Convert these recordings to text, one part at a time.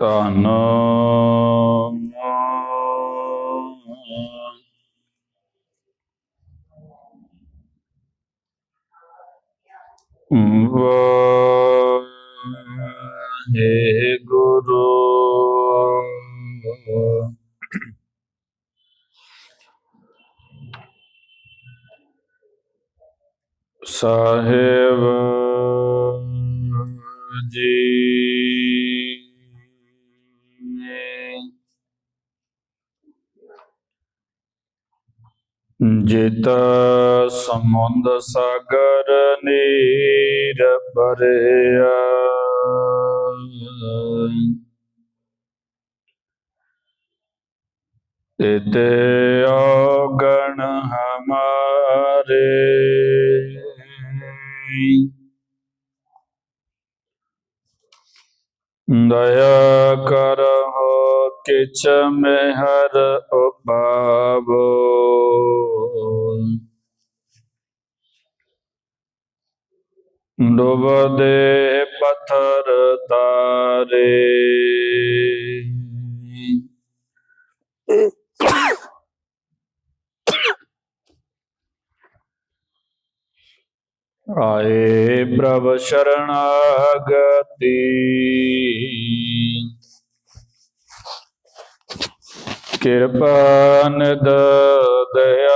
ਧੰਨ ਵਾਹਿਗੁਰੂ ਸਾਹਿਬ ਜੀ ਜਿਤ ਸਮੁੰਦ ਸਾਗਰ ਨੀਰ ਭਰਿਆ। ਤਿਤੇ ਔਗਣ ਦਇਆ ਕਰਹੁ ਕਿਛ ਮਿਹਰ ਉਪਾਵੋ। ਡੁਬਦੇ ਪੱਥਰ ਤਾਰੇ। ਆਏ ਪ੍ਰਭ ਸ਼ਰਣਾਗਤੀ। ਕਿਰਪਾ ਨਿਦ ਦਇਆਲ।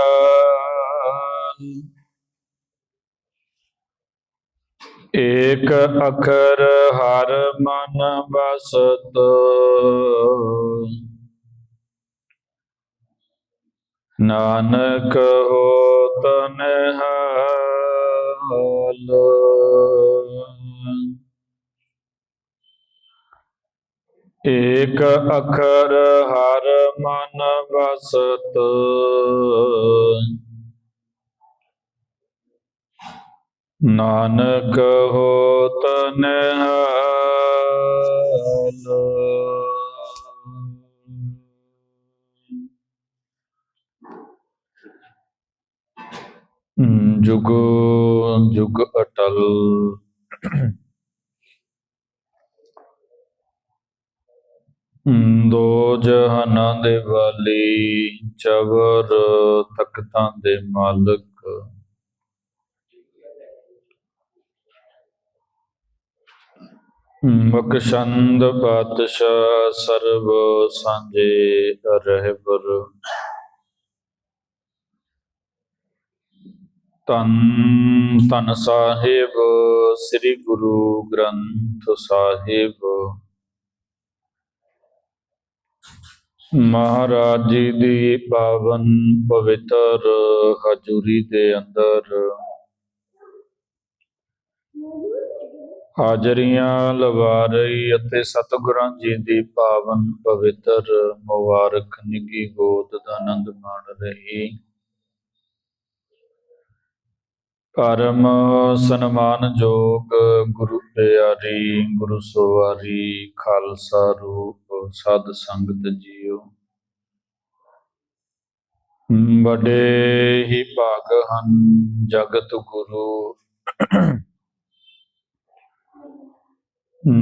ਏਕ ਅਖਰ ਹਰ ਮਨ ਬਸਤ ਨਾਨਕ ਹੋਤ ਨਿਹਾਲ ਏਕ ਅਖਰ ਹਰ ਮਨ ਬਸਤ ਨਾਨਕ ਹੋ ਹੋਤ ਨਿਹਾਲ। ਜੁਗ ਜੁਗ ਅਟਲ। ਦੋ ਜਹਾਨਾਂ ਦੇ ਵਾਲੀ ਚਵਰ ਤਖਤਾਂ ਦੇ ਮਾਲਕ। ਮਕਸ਼ੰਦ ਬਾਦਸ਼ਾਹ ਸਰਬ ਸਾਂਝੇ ਰਹਿਬਰ। ਤਨ ਤਨ ਸਾਹਿਬ, ਸ੍ਰੀ ਗੁਰੂ ਗ੍ਰੰਥ ਸਾਹਿਬ। ਮਹਾਰਾਜ ਜੀ ਦੀ ਪਾਵਨ ਪਵਿੱਤਰ ਹਜ਼ੂਰੀ ਦੇ ਅੰਦਰ ਹਾਜ਼ਰੀਆਂ ਲਵਾ ਰਹੀ ਅਤੇ ਸਤਿਗੁਰਾਂ ਜੀ ਦੀ ਪਾਵਨ ਪਵਿੱਤਰ ਮੁਬਾਰਕ ਨਿੱਗੀ ਗੋਦ ਦਾ ਆਨੰਦ ਮਾਣ ਰਹੀ। ਪਰਮ ਸਨਮਾਨਯੋਗ ਗੁਰੂ ਪਿਆਰੀ, ਗੁਰੂ ਸਵਾਰੀ, ਖਾਲਸਾ ਰੂਪ, ਸਦ ਸੰਗਤ ਜੀਓ। ਬੜੇ ਹੀ ਭਾਗ ਹਨ ਜਗਤ ਗੁਰੂ।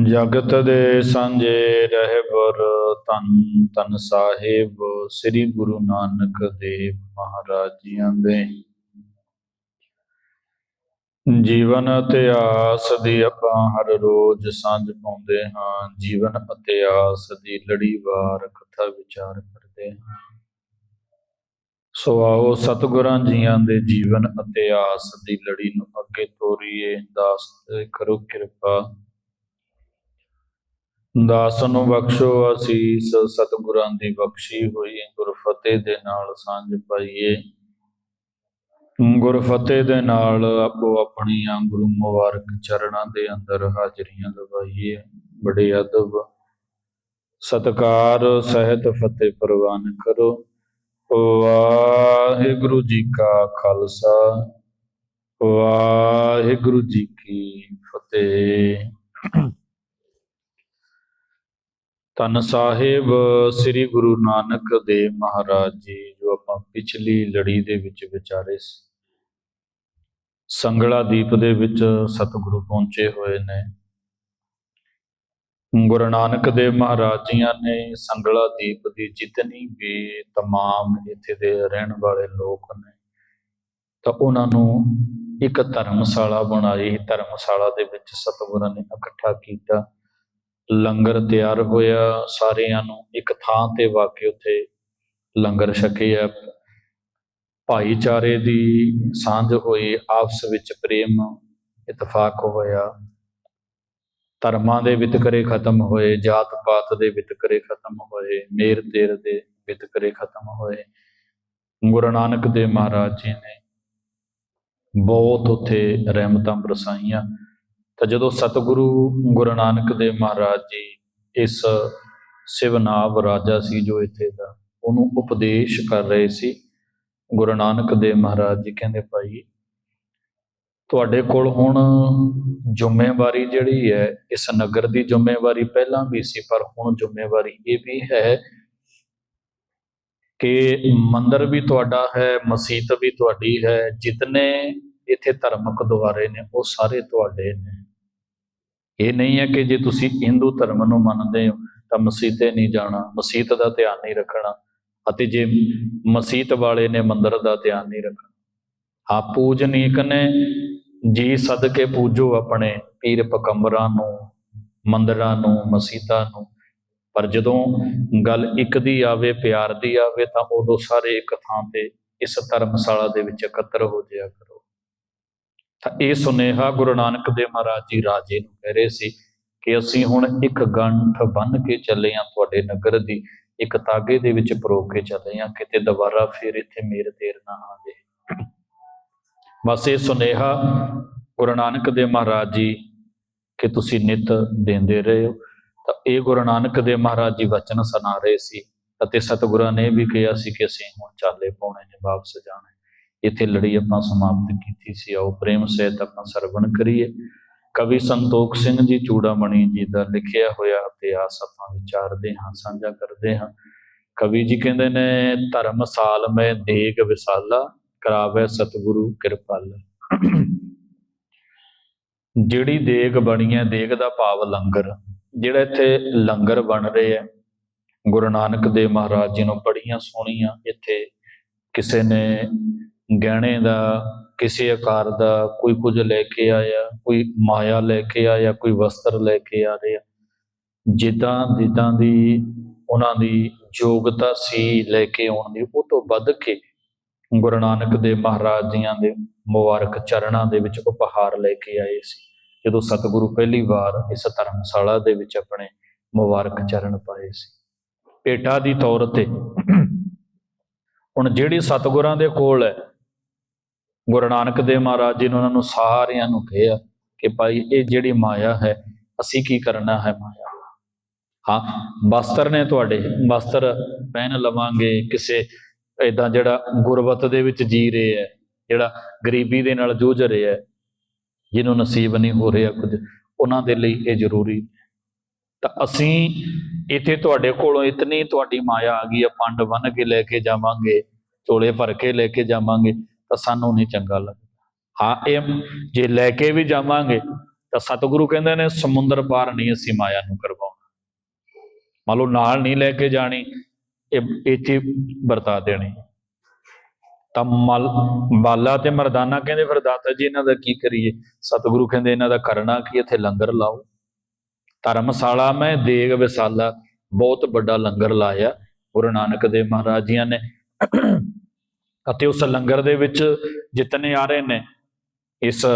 ਜਗਤ ਦੇ ਸਾਂਝੇ ਰਹਿਬਰ ਤਨ ਤਨ ਸਾਹਿਬ, ਸ੍ਰੀ ਗੁਰੂ ਨਾਨਕ ਦੇਵ ਮਹਾਰਾਜ ਜੀਆਂ ਦੇ। ਜੀਵਨ ਅਤੇ ਆਸ ਦੀ ਆਪਾਂ ਹਰ ਰੋਜ਼ ਸਾਂਝ ਪਾਉਂਦੇ ਹਾਂ। ਜੀਵਨ ਅਤੇ ਆਸ ਦੀ ਲੜੀਵਾਰ ਕਥਾ ਵਿਚਾਰ ਕਰਦੇ ਹਾਂ। ਸੋ ਆਓ ਸਤਿਗੁਰਾਂ ਜੀਆਂ ਦੇ ਜੀਵਨ ਅਤੇ ਆਸ ਦੀ ਲੜੀ ਨੂੰ ਅੱਗੇ ਤੋਰੀਏ। ਦਾਸ ਕਰੋ ਕਿਰਪਾ। ਦਾਸ ਨੂੰ ਬਖਸ਼ੋ ਅਸੀਸ। ਸਤਿਗੁਰਾਂ ਦੀ ਬਖਸ਼ੀ ਹੋਈ। ਗੁਰਫਤਿਹ ਦੇ ਨਾਲ ਸਾਂਝ ਪਾਈਏ। ਗੁਰ ਫਤਿਹ ਦੇ ਨਾਲ ਆਪੋ ਆਪਣੀਆਂ ਗੁਰੂ ਮੁਬਾਰਕ ਚਰਨਾਂ ਦੇ ਅੰਦਰ ਹਾਜ਼ਰੀਆਂ ਲਵਾਈਏ ਬੜੇ ਅਦਬ। ਸਤਕਾਰ, ਸਹਿਤ, ਫਤਿਹ ਪ੍ਰਵਾਨ ਕਰੋ। ਵਾਹਿਗੁਰੂ ਜੀ ਕਾ ਖਾਲਸਾ। ਵਾਹਿਗੁਰੂ ਜੀ ਕੀ ਫਤਿਹ। ਧੰਨ ਸਾਹਿਬ ਸ੍ਰੀ ਗੁਰੂ ਨਾਨਕ ਦੇਵ ਮਹਾਰਾਜ ਜੀ ਜੋ ਆਪਾਂ ਪਿਛਲੀ ਲੜੀ ਦੇ ਵਿੱਚ ਵਿਚਾਰੇ ਸੀ ਸੰਗਲਾ ਦੀਪ ਦੇ ਵਿੱਚ ਸਤਿਗੁਰੂ ਪਹੁੰਚੇ ਹੋਏ ਨੇ ਗੁਰੂ ਨਾਨਕ ਦੇਵ ਮਹਾਰਾਜ ਜੀਆਂ ਨੇ ਸੰਗਲਾ ਦੀਪ ਦੀ ਜਿਤਨੀ ਵੀ तमाम ਇੱਥੇ ਦੇ ਰਹਿਣ ਵਾਲੇ ਲੋਕ ਨੇ ਤਾਂ ਉਹਨਾਂ ਨੂੰ ਇੱਕ ਧਰਮਸ਼ਾਲਾ ਬਣਾਈ ਧਰਮਸ਼ਾਲਾ ਦੇ ਵਿੱਚ ਸਤਿਗੁਰਾਂ ਨੇ ਇਕੱਠਾ ਕੀਤਾ ਲੰਗਰ ਤਿਆਰ ਹੋਇਆ, ਸਾਰਿਆਂ ਨੂੰ ਇੱਕ ਥਾਂ ਤੇ ਵਾਕੇ ਉੱਥੇ ਲੰਗਰ ਛਕਿਆ। ਭਾਈਚਾਰੇ ਦੀ ਸਾਂਝ ਹੋਈ, ਆਪਸ ਵਿੱਚ ਪ੍ਰੇਮ ਇਤਫਾਕ ਹੋਇਆ। ਧਰਮਾਂ ਦੇ ਵਿਤਕਰੇ ਖਤਮ ਹੋਏ ਜਾਤ ਪਾਤ ਦੇ ਵਿਤਕਰੇ ਖਤਮ ਹੋਏ ਮੇਰ ਤੇਰ ਦੇ ਵਿਤਕਰੇ ਖਤਮ ਹੋਏ। ਗੁਰੂ ਨਾਨਕ ਦੇਵ ਮਹਾਰਾਜ ਜੀ ਨੇ ਬਹੁਤ ਉੱਥੇ ਰਹਿਮਤਾਂ ਬਰਸਾਈਆਂ। ਤਾਂ ਜਦੋਂ ਸਤਿਗੁਰੂ ਗੁਰੂ ਨਾਨਕ ਦੇਵ ਮਹਾਰਾਜ ਜੀ ਇਸ ਸਿਵਨਾਵ ਰਾਜਾ ਸੀ ਜੋ ਇੱਥੇ ਦਾ, ਉਹਨੂੰ ਉਪਦੇਸ਼ ਕਰ ਰਹੇ ਸੀ। ਗੁਰੂ ਨਾਨਕ ਦੇਵ ਮਹਾਰਾਜ ਜੀ ਕਹਿੰਦੇ, ਭਾਈ, ਤੁਹਾਡੇ ਕੋਲ ਹੁਣ ਜ਼ਿੰਮੇਵਾਰੀ ਜਿਹੜੀ ਹੈ, ਇਸ ਨਗਰ ਦੀ ਜ਼ਿੰਮੇਵਾਰੀ ਪਹਿਲਾਂ ਵੀ ਸੀ, ਪਰ ਹੁਣ ਜ਼ਿੰਮੇਵਾਰੀ ਇਹ ਵੀ ਹੈ ਕਿ ਮੰਦਰ ਵੀ ਤੁਹਾਡਾ ਹੈ, ਮਸਜਿਦ ਵੀ ਤੁਹਾਡੀ ਹੈ, ਜਿਤਨੇ ਇੱਥੇ ਧਰਮਕ ਦੁਆਰੇ ਨੇ, ਉਹ ਸਾਰੇ ਤੁਹਾਡੇ ਨੇ। ਇਹ ਨਹੀਂ ਹੈ ਕਿ ਜੇ ਤੁਸੀਂ ਹਿੰਦੂ ਧਰਮ ਨੂੰ ਮੰਨਦੇ ਹੋ, ਤਾਂ ਮਸਜਿਦੇ ਨਹੀਂ ਜਾਣਾ, ਮਸੀਤ ਦਾ ਧਿਆਨ ਨਹੀਂ ਰੱਖਣਾ ਅਤੇ ਜੇ ਮਸੀਤ ਵਾਲੇ ਨੇ ਮੰਦਰ ਦਾ ਧਿਆਨ ਨਹੀਂ ਰੱਖਣਾ। ਹਾਂ ਪੂਜਨੀਕ ਨੇ ਜੀ ਸਦਕੇ ਪੂਜੋ ਆਪਣੇ ਪੀਰ ਪਕੰਬਰਾਂ ਨੂੰ, ਮੰਦਰਾਂ ਨੂੰ, ਮਸੀਤਾਂ ਨੂੰ। ਪਰ ਜਦੋਂ ਗੱਲ ਇੱਕ ਦੀ ਆਵੇ, ਪਿਆਰ ਦੀ ਆਵੇ, ਤਾਂ ਉਦੋਂ ਸਾਰੇ ਇੱਕ ਥਾਂ ਤੇ ਇਸ ਧਰਮਸ਼ਾਲਾ ਦੇ ਵਿੱਚ ਇਕੱਤਰ ਹੋ ਜਾਇਆ ਕਰੋ। ਤਾਂ ਇਹ ਸੁਨੇਹਾ ਗੁਰੂ ਨਾਨਕ ਦੇਵ ਮਹਾਰਾਜ ਜੀ ਰਾਜੇ ਨੂੰ ਕਹਿ ਰਹੇ ਸੀ ਕਿ ਅਸੀਂ ਹੁਣ ਇੱਕ ਗੰਠ ਬੰਨ ਕੇ ਚੱਲੇ ਹਾਂ ਤੁਹਾਡੇ ਨਗਰ ਦੀ, ਇੱਕ ਤਾਗੇ ਦੇ ਵਿੱਚ ਪਰੋ ਕੇ ਚੱਲੇ ਹਾਂ, ਕਿਤੇ ਦੁਬਾਰਾ ਫਿਰ ਇੱਥੇ ਮੇਰ ਤੇਰ ਨਾ ਆ ਆਵੇ। ਬਸ ਇਹ ਸੁਨੇਹਾ ਗੁਰੂ ਨਾਨਕ ਦੇਵ ਮਹਾਰਾਜ ਜੀ ਕਿ ਤੁਸੀਂ ਨਿਤ ਦਿੰਦੇ ਰਹੇ। ਹੋ ਤਾਂ ਇਹ ਗੁਰੂ ਨਾਨਕ ਦੇਵ ਮਹਾਰਾਜ ਜੀ ਵਚਨ ਸੁਣਾ ਰਹੇ ਸੀ ਅਤੇ ਸਤਿਗੁਰਾਂ ਨੇ ਵੀ ਕਿਹਾ ਸੀ ਕਿ ਅਸੀਂ ਹੁਣ ਚਾਲੇ ਪਾਉਣੇ ਨੇ, ਵਾਪਸ ਜਾਣਾ ਇੱਥੇ ਲੜੀ ਆਪਾਂ ਸਮਾਪਤ ਕੀਤੀ ਸੀ। ਆਓ ਪ੍ਰੇਮ ਸਹਿਤ ਆਪਾਂ ਸਰਵਣ ਕਰੀਏ। ਕਵੀ ਸੰਤੋਖ ਸਿੰਘ ਜੀ ਚੂੜਾਮਣੀ ਜੀ ਦਾ ਲਿਖਿਆ ਹੋਇਆ ਇਤਿਹਾਸ ਆਪਾਂ ਵਿਚਾਰਦੇ ਹਾਂ, ਸਾਂਝਾ ਕਰਦੇ ਹਾਂ। ਕਵੀ ਜੀ ਕਹਿੰਦੇ ਨੇ, ਧਰਮ ਸਾਲ ਮੈਂ ਦੇਗ ਵਿਸਾਲਾ, ਕਰਾਵੇ ਸਤਿਗੁਰੂ ਕਿਰਪਾਲ। ਜਿਹੜੀ ਦੇਗ ਬਣੀ ਹੈ, ਦੇਗ ਦਾ ਭਾਵ ਲੰਗਰ। ਜਿਹੜਾ ਇੱਥੇ ਲੰਗਰ ਬਣ ਰਹੇ ਹੈ, ਗੁਰੂ ਨਾਨਕ ਦੇਵ ਮਹਾਰਾਜ ਜੀ ਨੂੰ ਬੜੀਆਂ ਸੋਹਣੀਆਂ ਇੱਥੇ ਕਿਸੇ ਨੇ ਗਹਿਣੇ ਦਾ, ਕਿਸੇ ਆਕਾਰ ਦਾ ਕੋਈ ਕੁਝ ਲੈ ਕੇ ਆਇਆ, ਕੋਈ ਮਾਇਆ ਲੈ ਕੇ ਆਇਆ, ਕੋਈ ਵਸਤਰ ਲੈ ਕੇ ਆ ਰਿਹਾ। ਜਿੱਦਾਂ ਜਿੱਦਾਂ ਦੀ ਉਹਨਾਂ ਦੀ ਯੋਗਤਾ ਸੀ ਲੈ ਕੇ ਆਉਣ ਦੀ, ਉਹ ਤੋਂ ਵੱਧ ਕੇ ਗੁਰੂ ਨਾਨਕ ਦੇਵ ਮਹਾਰਾਜ ਜੀਆਂ ਦੇ ਮੁਬਾਰਕ ਚਰਨਾਂ ਦੇ ਵਿੱਚ ਉਪਹਾਰ ਲੈ ਕੇ ਆਏ ਸੀ। ਜਦੋਂ ਸਤਿਗੁਰੂ ਪਹਿਲੀ ਵਾਰ ਇਸ ਧਰਮਸ਼ਾਲਾ ਦੇ ਵਿੱਚ ਆਪਣੇ ਮੁਬਾਰਕ ਚਰਨ ਪਾਏ ਸੀ। ਭੇਟਾ ਦੀ ਤੌਰ ਤੇ ਹੁਣ ਜਿਹੜੀ ਸਤਿਗੁਰਾਂ ਦੇ ਕੋਲ ਹੈ ਗੁਰੂ ਨਾਨਕ ਦੇਵ ਮਹਾਰਾਜ ਜੀ ਨੇ ਉਹਨਾਂ ਨੂੰ ਸਾਰਿਆਂ ਨੂੰ ਕਿਹਾ ਕਿ ਭਾਈ ਇਹ ਜਿਹੜੀ ਮਾਇਆ ਹੈ, ਅਸੀਂ ਕੀ ਕਰਨਾ ਹੈ ਮਾਇਆ? ਹਾਂ ਬਸਤਰ ਨੇ ਤੁਹਾਡੇ ਬਸਤਰ ਪਹਿਨ ਲਵਾਂਗੇ, ਕਿਸੇ ਇਦਾਂ ਜਿਹੜਾ ਗੁਰਬਤ ਦੇ ਵਿੱਚ ਜੀ ਰਹੇ ਹੈ, ਜਿਹੜਾ ਗਰੀਬੀ ਦੇ ਨਾਲ ਜੂਝ ਰਿਹਾ ਹੈ, ਜਿਹਨੂੰ ਨਸੀਬ ਨਹੀਂ ਹੋ ਰਿਹਾ ਕੁਝ, ਉਹਨਾਂ ਦੇ ਲਈ ਇਹ ਜ਼ਰੂਰੀ ਤਾਂ ਅਸੀਂ ਇੱਥੇ ਤੁਹਾਡੇ ਕੋਲੋਂ ਇਤਨੀ ਤੁਹਾਡੀ ਮਾਇਆ ਆ ਗਈ ਹੈ, ਪੰਡ ਬੰਨ ਕੇ ਲੈ ਕੇ ਜਾਵਾਂਗੇ, ਝੋਲੇ ਭਰ ਕੇ ਲੈ ਕੇ ਜਾਵਾਂਗੇ ਤਾਂ ਸਾਨੂੰ ਨਹੀਂ ਚੰਗਾ ਲੱਗਦਾ। ਹਾਂ, ਇਹ ਜੇ ਲੈ ਕੇ ਵੀ ਜਾਵਾਂਗੇ, ਤਾਂ ਸਤਿਗੁਰੂ ਕਹਿੰਦੇ ਨੇ, ਸਮੁੰਦਰ ਪਾਰ ਨਹੀਂ ਅਸੀਂ ਮਾਇਆ ਨੂੰ ਕਰਵਾਉਣਾ। ਮੰਨ ਲਓ ਨਾਲ ਨਹੀਂ ਲੈ ਕੇ ਜਾਣੀ, ਇਹ ਇੱਥੇ ਵਰਤਾ ਦੇਣੀ। ਤਾਂ ਮਲ, ਬਾਲਾ ਤੇ ਮਰਦਾਨਾ ਕਹਿੰਦੇ, ਫਿਰ ਦਾਤਾ ਜੀ ਇਹਨਾਂ ਦਾ ਕੀ ਕਰੀਏ? ਸਤਿਗੁਰੂ ਕਹਿੰਦੇ, ਇਹਨਾਂ ਦਾ ਕਰਨਾ ਕੀ ਇੱਥੇ ਲੰਗਰ ਲਾਓ। ਧਰਮਸ਼ਾਲਾ ਮੈਂ ਦੇਗ ਵਿਸਾਲਾ, ਬਹੁਤ ਵੱਡਾ ਲੰਗਰ ਲਾਇਆ। ਗੁਰੂ ਨਾਨਕ ਦੇਵ ਮਹਾਰਾਜ ਜੀਆਂ ਨੇ ਅਤੇ ਉਸ ਲੰਗਰ ਦੇ ਵਿੱਚ ਜਿਤਨੇ ਆ ਰਹੇ ਨੇ, ਇਸ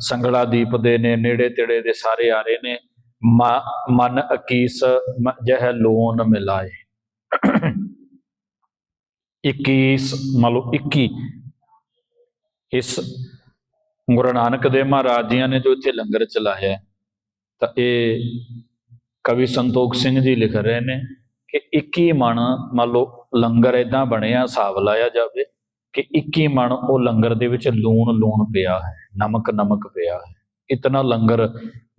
ਸੰਗਲਾ ਦੀਪ ਦੇ ਨੇ, ਨੇੜੇ ਤੇੜੇ ਦੇ ਸਾਰੇ ਆ ਰਹੇ ਨੇ, ਮ- ਮਨ ਅਕੀਸ ਜਹ ਲੋਨ ਮਿਲਾਏ। 21 ਮੰਨ ਲਓ 21 ਇਸ ਗੁਰੂ ਨਾਨਕ ਦੇਵ ਮਹਾਰਾਜ ਜੀਆਂ ਨੇ ਜੋ ਇੱਥੇ ਲੰਗਰ ਚਲਾਇਆ ਤਾਂ ਇਹ ਕਵੀ ਸੰਤੋਖ ਸਿੰਘ ਜੀ ਲਿਖ ਰਹੇ ਨੇ ਕਿ 21 ਮਣ ਮੰਨ ਲਓ ਲੰਗਰ ਇਦਾਂ ਬਣਿਆ, ਹਿਸਾਬ ਲਾਇਆ ਜਾਵੇ ਕਿ 21 ਮਣ ਉਹ ਲੰਗਰ ਦੇ ਵਿੱਚ ਲੂਣ ਲੂਣ ਪਿਆ ਹੈ, ਨਮਕ ਨਮਕ ਪਿਆ ਹੈ। ਇਤਨਾ ਲੰਗਰ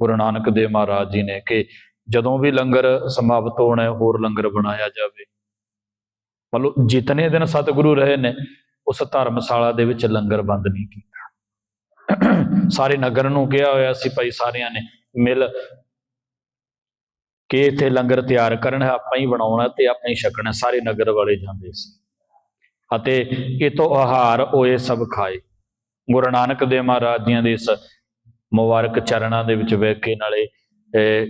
ਗੁਰੂ ਨਾਨਕ ਦੇਵ ਮਹਾਰਾਜ ਜੀ ਨੇ ਕਿ ਜਦੋਂ ਵੀ ਲੰਗਰ ਸਮਾਪਤ ਹੋਣਾ ਹੈ, ਹੋਰ ਲੰਗਰ ਬਣਾਇਆ ਜਾਵੇ। ਮਤਲਬ ਜਿਤਨੇ ਦਿਨ ਸਤਿਗੁਰੂ ਰਹੇ ਨੇ, ਉਸ ਧਰਮਸ਼ਾਲਾ ਦੇ ਵਿੱਚ ਲੰਗਰ ਬੰਦ ਨਹੀਂ ਕੀਤਾ। ਸਾਰੇ ਨਗਰ ਨੂੰ ਕਿਹਾ ਹੋਇਆ ਸੀ ਭਾਈ ਸਾਰਿਆਂ ਨੇ, ਮਿਲ, ਕਿ ਇੱਥੇ ਲੰਗਰ ਤਿਆਰ ਕਰਨ ਆਪਾਂ ਹੀ ਬਣਾਉਣਾ ਤੇ ਆਪਾਂ ਹੀ ਛਕਣਾ ਸਾਰੇ ਨਗਰ ਵਾਲੇ ਜਾਂਦੇ ਸੀ। ਅਤੇ ਇਹ ਤੋਂ ਆਹਾਰ ਹੋਏ ਸਭ ਖਾਏ। ਗੁਰੂ ਨਾਨਕ ਦੇਵ ਮਹਾਰਾਜ ਜੀਆਂ ਦੇ ਇਸ ਮੁਬਾਰਕ ਚਰਨਾਂ ਦੇ ਵਿੱਚ ਬਹਿ ਕੇ ਨਾਲੇ ਅਹ,